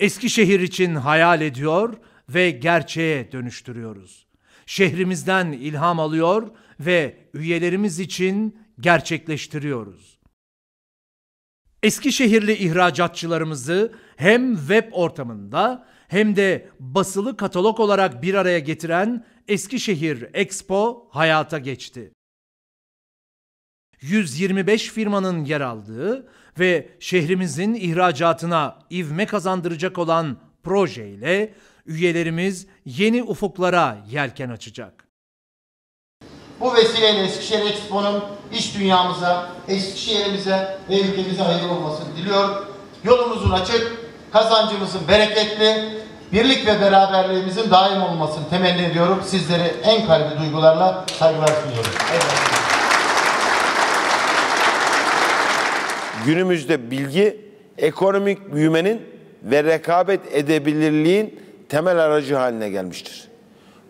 Eskişehir için hayal ediyor ve gerçeğe dönüştürüyoruz. Şehrimizden ilham alıyor ve üyelerimiz için gerçekleştiriyoruz. Eskişehirli ihracatçılarımızı hem web ortamında hem de basılı katalog olarak bir araya getiren Eskişehir Expo hayata geçti. 125 firmanın yer aldığı ve şehrimizin ihracatına ivme kazandıracak olan projeyle üyelerimiz yeni ufuklara yelken açacak. Bu vesileyle Eskişehir Expo'nun iş dünyamıza, Eskişehir'imize ve ülkemize hayırlı olmasını diliyor. Yolumuzun açık, kazancımızın bereketli, birlik ve beraberliğimizin daim olmasını temenni ediyorum. Sizleri en kalbi duygularla saygılar sunuyorum. Eyvallah. Günümüzde bilgi ekonomik büyümenin ve rekabet edebilirliğin temel aracı haline gelmiştir.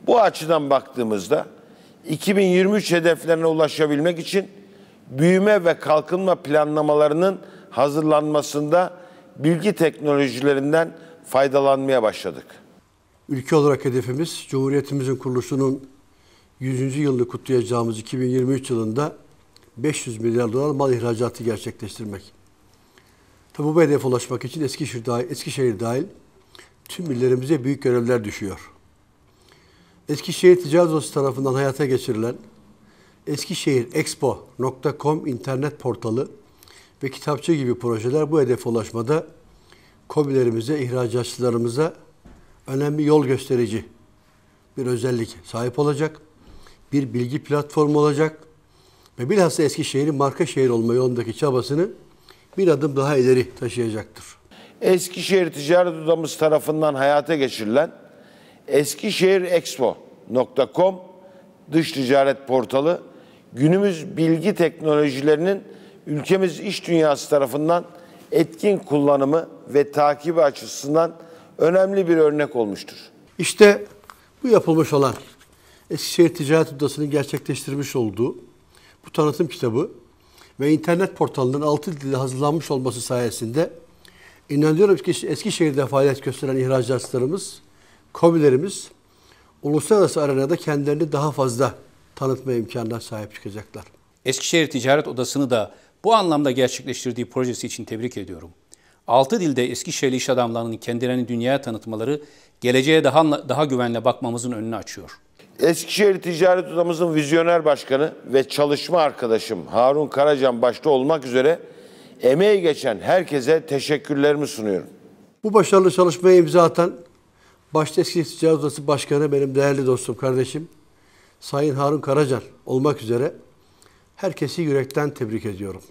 Bu açıdan baktığımızda 2023 hedeflerine ulaşabilmek için büyüme ve kalkınma planlamalarının hazırlanmasında bilgi teknolojilerinden faydalanmaya başladık. Ülke olarak hedefimiz Cumhuriyetimizin kuruluşunun 100. yılını kutlayacağımız 2023 yılında 500 milyar dolar mal ihracatı gerçekleştirmek. Tabi bu hedefe ulaşmak için Eskişehir dahil, Eskişehir dahil tüm illerimize büyük görevler düşüyor. Eskişehir Ticaret Odası tarafından hayata geçirilen eskişehirexpo.com internet portalı ve kitapçı gibi projeler bu hedefe ulaşmada kobilerimize, ihracatçılarımıza önemli yol gösterici bir özellik sahip olacak. Bir bilgi platformu olacak ve bilhassa Eskişehir'in marka şehir olma yolundaki çabasını bir adım daha ileri taşıyacaktır. Eskişehir Ticaret Odamız tarafından hayata geçirilen eskişehirexpo.com dış ticaret portalı günümüz bilgi teknolojilerinin ülkemiz iş dünyası tarafından etkin kullanımı ve takibi açısından önemli bir örnek olmuştur. İşte bu yapılmış olan Eskişehir Ticaret Odası'nın gerçekleştirmiş olduğu bu tanıtım kitabı ve internet portalının altı dilde hazırlanmış olması sayesinde inanıyorum ki Eskişehir'de faaliyet gösteren ihracatçılarımız, kobilerimiz uluslararası arenada kendilerini daha fazla tanıtma imkanına sahip çıkacaklar. Eskişehir Ticaret Odası'nı da bu anlamda gerçekleştirdiği projesi için tebrik ediyorum. Altı dilde Eskişehirli iş adamlarının kendilerini dünyaya tanıtmaları geleceğe daha daha güvenle bakmamızın önünü açıyor. Eskişehir Ticaret Odamızın vizyoner başkanı ve çalışma arkadaşım Harun Karacan başta olmak üzere emeği geçen herkese teşekkürlerimi sunuyorum. Bu başarılı çalışmaya imza atan başta Eskişehir Ticaret Odası Başkanı benim değerli dostum, kardeşim Sayın Harun Karacan olmak üzere herkesi yürekten tebrik ediyorum.